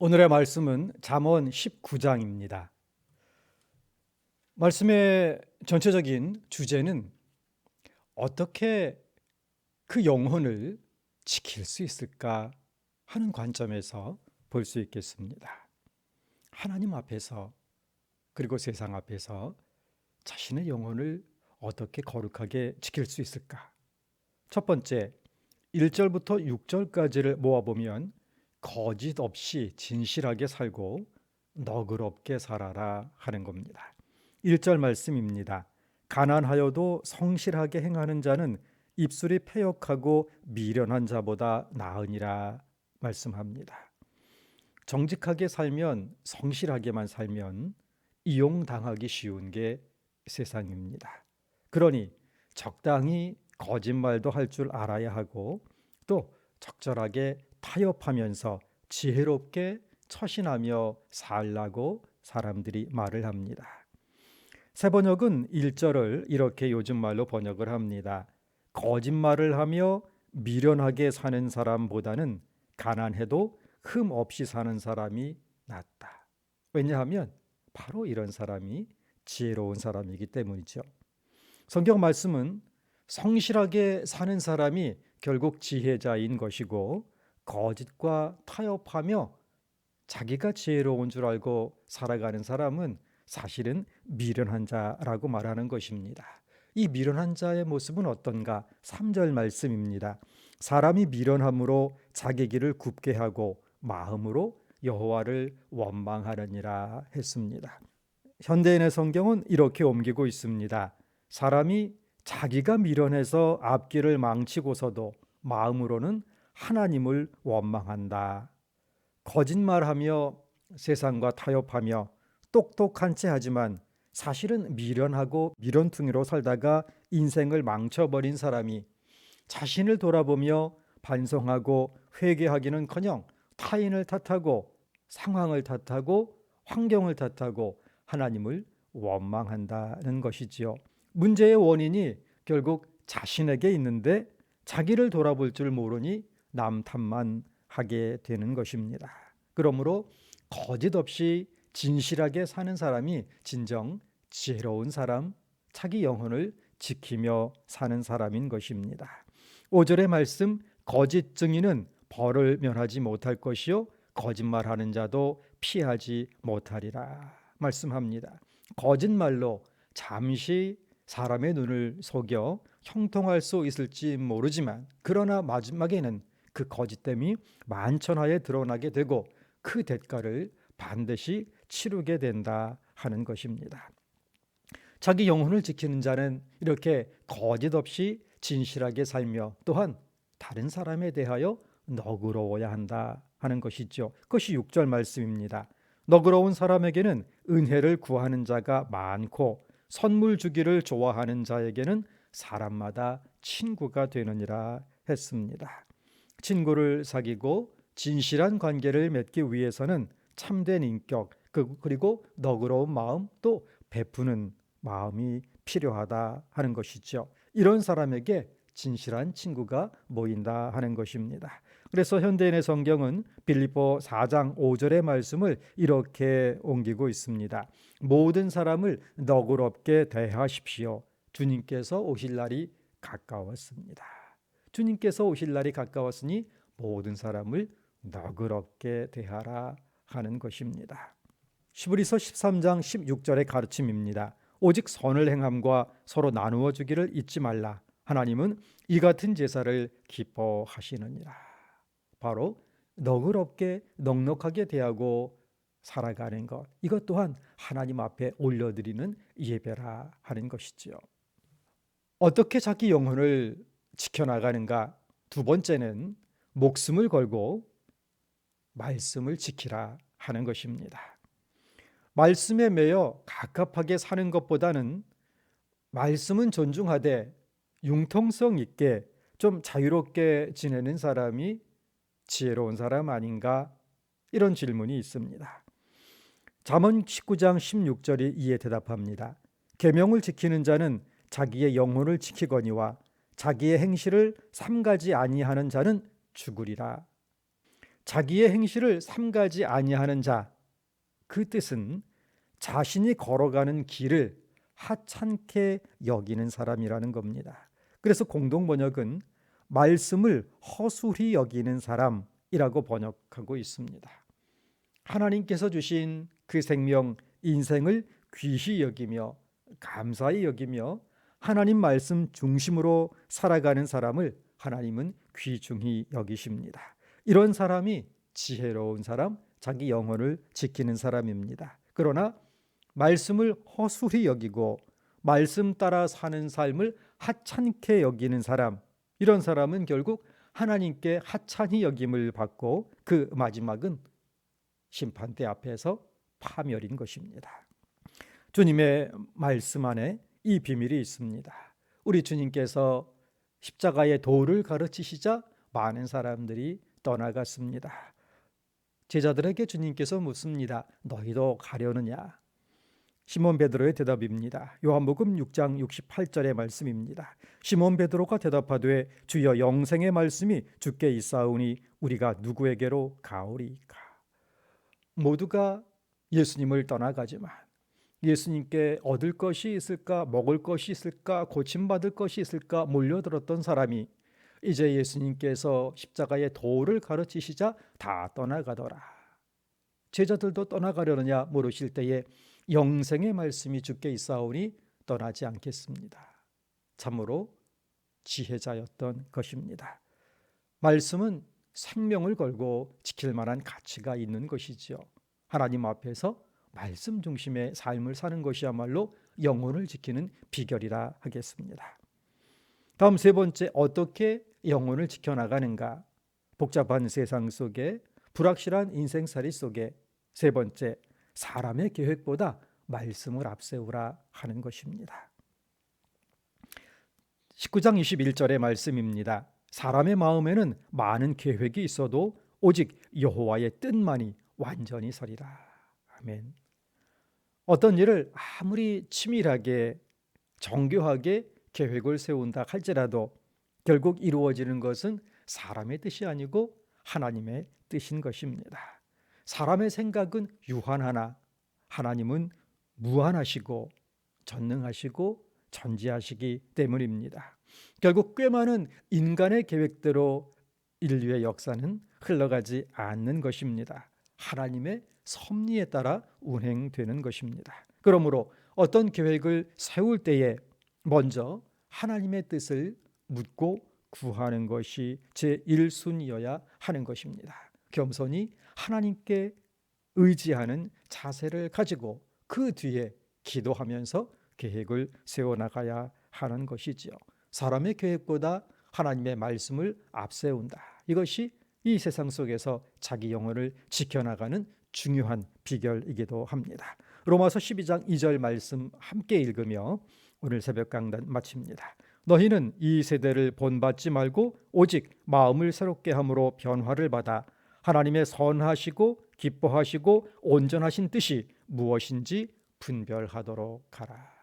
오늘의 말씀은 잠언 19장입니다. 말씀의 전체적인 주제는 어떻게 그 영혼을 지킬 수 있을까 하는 관점에서 볼 수 있겠습니다. 하나님 앞에서 그리고 세상 앞에서 자신의 영혼을 어떻게 거룩하게 지킬 수 있을까? 첫 번째, 1절부터 6절까지를 모아보면 거짓 없이 진실하게 살고 너그럽게 살아라 하는 겁니다. 1절 말씀입니다. 가난하여도 성실하게 행하는 자는 입술이 패역하고 미련한 자보다 나으니라 말씀합니다. 정직하게 살면 성실하게만 살면 이용당하기 쉬운 게 세상입니다. 그러니 적당히 거짓말도 할 줄 알아야 하고 또 적절하게 타협하면서 지혜롭게 처신하며 살라고 사람들이 말을 합니다. 새 번역은 1절을 이렇게 요즘 말로 번역을 합니다. 거짓말을 하며 미련하게 사는 사람보다는 가난해도 흠 없이 사는 사람이 낫다. 왜냐하면 바로 이런 사람이 지혜로운 사람이기 때문이죠. 성경 말씀은 성실하게 사는 사람이 결국 지혜자인 것이고 거짓과 타협하며 자기가 지혜로운 줄 알고 살아가는 사람은 사실은 미련한 자라고 말하는 것입니다. 이 미련한 자의 모습은 어떤가? 3절 말씀입니다. 사람이 미련함으로 자기 길을 굽게 하고 마음으로 여호와를 원망하느니라 했습니다. 현대인의 성경은 이렇게 옮기고 있습니다. 사람이 자기가 미련해서 앞길을 망치고서도 마음으로는 하나님을 원망한다. 거짓말하며 세상과 타협하며 똑똑한 채 하지만 사실은 미련하고 미련퉁이로 살다가 인생을 망쳐버린 사람이 자신을 돌아보며 반성하고 회개하기는커녕 타인을 탓하고 상황을 탓하고 환경을 탓하고 하나님을 원망한다는 것이지요. 문제의 원인이 결국 자신에게 있는데 자기를 돌아볼 줄 모르니 남 탓만 하게 되는 것입니다. 그러므로 거짓 없이 진실하게 사는 사람이 진정 지혜로운 사람, 자기 영혼을 지키며 사는 사람인 것입니다. 5절의 말씀 거짓 증인은 벌을 면하지 못할 것이요 거짓말하는 자도 피하지 못하리라 말씀합니다. 거짓말로 잠시 사람의 눈을 속여 형통할 수 있을지 모르지만 그러나 마지막에는 그 거짓됨이 만천하에 드러나게 되고 그 대가를 반드시 치르게 된다 하는 것입니다. 자기 영혼을 지키는 자는 이렇게 거짓 없이 진실하게 살며 또한 다른 사람에 대하여 너그러워야 한다 하는 것이죠. 그것이 6절 말씀입니다. 너그러운 사람에게는 은혜를 구하는 자가 많고 선물 주기를 좋아하는 자에게는 사람마다 친구가 되느니라 했습니다. 친구를 사귀고 진실한 관계를 맺기 위해서는 참된 인격 그, 그리고 너그러운 마음 또 베푸는 마음이 필요하다 하는 것이죠. 이런 사람에게 진실한 친구가 모인다 하는 것입니다. 그래서 현대인의 성경은 빌립보 4장 5절의 말씀을 이렇게 옮기고 있습니다. 모든 사람을 너그럽게 대하십시오. 주님께서 오실 날이 가까웠습니다. 주님께서 오실 날이 가까웠으니 모든 사람을 너그럽게 대하라 하는 것입니다. 시브리서 13장 16절의 가르침입니다. 오직 선을 행함과 서로 나누어 주기를 잊지 말라. 하나님은 이 같은 제사를 기뻐하시느니라. 바로 너그럽게 넉넉하게 대하고 살아가는 것. 이것 또한 하나님 앞에 올려드리는 예배라 하는 것이지요. 어떻게 자기 영혼을 지켜나가는가? 두 번째는 목숨을 걸고 말씀을 지키라 하는 것입니다. 말씀에 매여 갑갑하게 사는 것보다는 말씀은 존중하되 융통성 있게 좀 자유롭게 지내는 사람이 지혜로운 사람 아닌가 이런 질문이 있습니다. 잠언 19장 16절이 이에 대답합니다. 계명을 지키는 자는 자기의 영혼을 지키거니와 자기의 행실을 삼가지 아니하는 자는 죽으리라. 자기의 행실을 삼가지 아니하는 자 그 뜻은 자신이 걸어가는 길을 하찮게 여기는 사람이라는 겁니다. 그래서 공동 번역은 말씀을 허술히 여기는 사람이라고 번역하고 있습니다. 하나님께서 주신 그 생명 인생을 귀히 여기며 감사히 여기며 하나님 말씀 중심으로 살아가는 사람을 하나님은 귀중히 여기십니다. 이런 사람이 지혜로운 사람, 자기 영혼을 지키는 사람입니다. 그러나 말씀을 허술히 여기고 말씀 따라 사는 삶을 하찮게 여기는 사람, 이런 사람은 결국 하나님께 하찮이 여김을 받고 그 마지막은 심판대 앞에서 파멸인 것입니다. 주님의 말씀 안에 이 비밀이 있습니다. 우리 주님께서 십자가의 도를 가르치시자 많은 사람들이 떠나갔습니다. 제자들에게 주님께서 묻습니다. 너희도 가려느냐? 시몬 베드로의 대답입니다. 요한복음 6장 68절의 말씀입니다. 시몬 베드로가 대답하되 주여 영생의 말씀이 주께 있사오니 우리가 누구에게로 가오리까? 모두가 예수님을 떠나가지만 예수님께 얻을 것이 있을까, 먹을 것이 있을까, 고침받을 것이 있을까 몰려들었던 사람이 이제 예수님께서 십자가의 도를 가르치시자 다 떠나가더라. 제자들도 떠나가려느냐 물으실 때에 영생의 말씀이 주께 있사오니 떠나지 않겠습니다. 참으로 지혜자였던 것입니다. 말씀은 생명을 걸고 지킬 만한 가치가 있는 것이지요. 하나님 앞에서 말씀 중심의 삶을 사는 것이야말로 영혼을 지키는 비결이라 하겠습니다. 다음 세 번째 어떻게 영혼을 지켜나가는가? 복잡한 세상 속에 불확실한 인생살이 속에 세 번째 사람의 계획보다 말씀을 앞세우라 하는 것입니다. 19장 21절의 말씀입니다. 사람의 마음에는 많은 계획이 있어도 오직 여호와의 뜻만이 완전히 서리라. 아멘. 어떤 일을 아무리 치밀하게 정교하게 계획을 세운다 할지라도 결국 이루어지는 것은 사람의 뜻이 아니고 하나님의 뜻인 것입니다. 사람의 생각은 유한하나 하나님은 무한하시고 전능하시고 전지하시기 때문입니다. 결국 꽤 많은 인간의 계획대로 인류의 역사는 흘러가지 않는 것입니다. 하나님의 섭리에 따라 운행되는 것입니다. 그러므로 어떤 계획을 세울 때에 먼저 하나님의 뜻을 묻고 구하는 것이 제 1순위여야 하는 것입니다. 겸손히 하나님께 의지하는 자세를 가지고 그 뒤에 기도하면서 계획을 세워 나가야 하는 것이지요. 사람의 계획보다 하나님의 말씀을 앞세운다. 이것이 이 세상 속에서 자기 영혼을 지켜나가는 중요한 비결이기도 합니다. 로마서 12장 2절 말씀 함께 읽으며 오늘 새벽 강단 마칩니다. 너희는 이 세대를 본받지 말고 오직 마음을 새롭게 함으로 변화를 받아 하나님의 선하시고 기뻐하시고 온전하신 뜻이 무엇인지 분별하도록 하라.